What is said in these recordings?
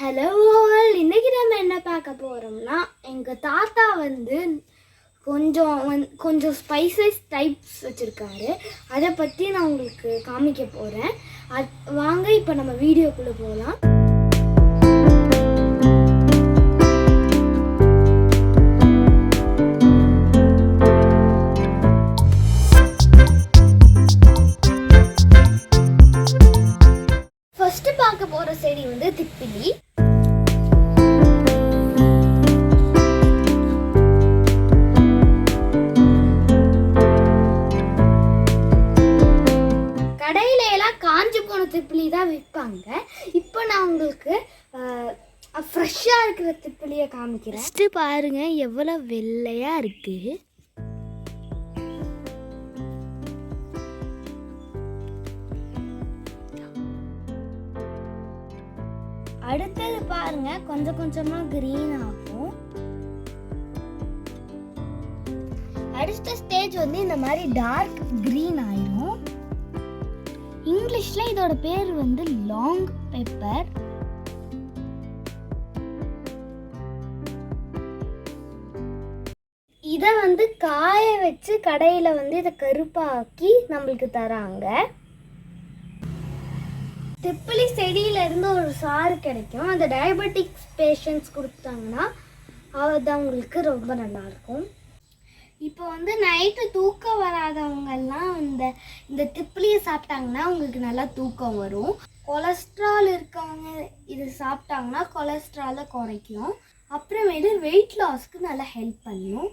Hello இன்னைக்கு நம்ம என்ன பார்க்க போகிறோம்னா எங்கள் தாத்தா வந்து கொஞ்சம் வந்து கொஞ்சம் ஸ்பைசஸ் டைப்ஸ் வச்சுருக்காரு. அதை பற்றி நான் உங்களுக்கு காமிக்க போகிறேன் அது வாங்க இப்போ நம்ம வீடியோக்குள்ளே போகலாம் ஃபஸ்ட்டு பார்க்க போகிற செடி வந்து திப்பிலி. விற்பாங்க இப்போ நான் உங்களுக்கு ஃப்ரெஷ்ஷாக இருக்கிற திப்பிலியை காமிக்கிறேன். ஃபஸ்ட்டு பாருங்க எவ்வளோ வெள்ளையாக இருக்குது அடுத்தது பாருங்க கொஞ்சம் கொஞ்சமா கிரீன் ஆகும். அடுத்த ஸ்டேஜ் வந்து இந்த மாதிரி டார்க் கிரீன் ஆயிரும். இங்கிலீஷ்ல இதோட பேர் வந்து லாங் பெப்பர் இதை வந்து காய வச்சு கடையில் வந்து இதை கருப்பாக்கி நம்மளுக்கு தராங்க. திப்பிலி செடியிலேருந்து ஒரு சாறு கிடைக்கும். அந்த டயபெட்டிக்ஸ் பேஷண்ட்ஸ் கொடுத்தாங்கன்னா அது அவங்களுக்கு ரொம்ப நல்லாயிருக்கும் இப்போ வந்து நைட்டு தூக்கம் வராதவங்கெல்லாம் இந்த இந்த திப்பிலியை சாப்பிட்டாங்கன்னா அவங்களுக்கு நல்லா தூக்கம் வரும். கொலஸ்ட்ரால் இருக்கவங்க இது சாப்பிட்டாங்கன்னா கொலஸ்ட்ராலை குறைக்கும். அப்புறமேட்டு வெயிட் லாஸ்க்கு நல்லா ஹெல்ப் பண்ணும்.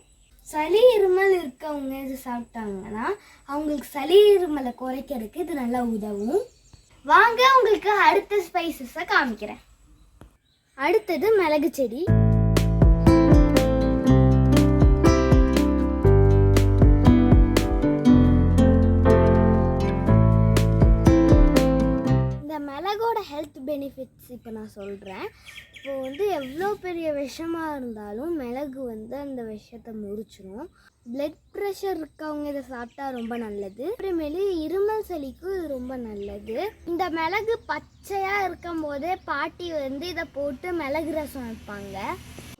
சளி இருமல் இருக்கவங்க இது சாப்பிட்டாங்கன்னா அவங்களுக்கு சளி இருமலை குறைக்கிறதுக்கு இது நல்லா உதவும். வாங்க உங்களுக்கு அடுத்த ஸ்பைசஸை காமிக்கிறேன். அடுத்தது மிளகு செடி பெனிஃபிட்ஸ் இப்போ நான் சொல்கிறேன் இப்போ வந்து எவ்வளோ பெரிய விஷமாக இருந்தாலும் மிளகு வந்து அந்த விஷத்தை முறிச்சிடும் பிளட் ப்ரெஷர் இருக்கவங்க இதை சாப்பிட்டா ரொம்ப நல்லது. அப்புறமேலு இருமல் சளிக்கும் இது ரொம்ப நல்லது. இந்த மிளகு பச்சையாக இருக்கும் போதே பாட்டி வந்து இதை போட்டு மிளகு ரசம் வைப்பாங்க.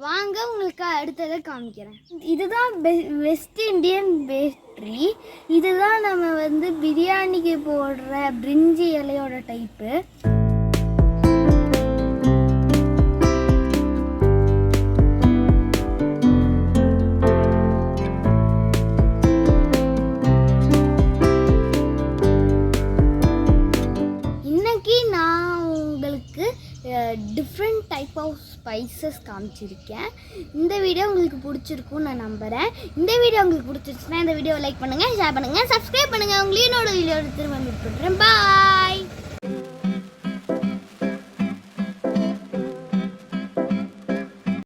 வாங்க உங்களுக்கு அடுத்ததை காமிக்கிறேன். இதுதான் வெஸ்ட் இண்டியன் பேஸ்ட்ரி இதுதான் நம்ம வந்து பிரியாணிக்கு போடுற பிரிஞ்சி இலையோட type different type of spices காமிச்சிருக்கேன். இந்த வீடியோ உங்களுக்கு பிடிச்சிருக்கும்னு நான் நம்புகிறேன் இந்த வீடியோ உங்களுக்கு பிடிச்சிருச்சுன்னா இந்த வீடியோ லைக் பண்ணுங்கள் ஷேர் பண்ணுங்கள் சப்ஸ்கிரைப் பண்ணுங்கள் உங்களையும் என்னோட வீடியோ திரும்ப மீட் பண்ணுறேன் பாய்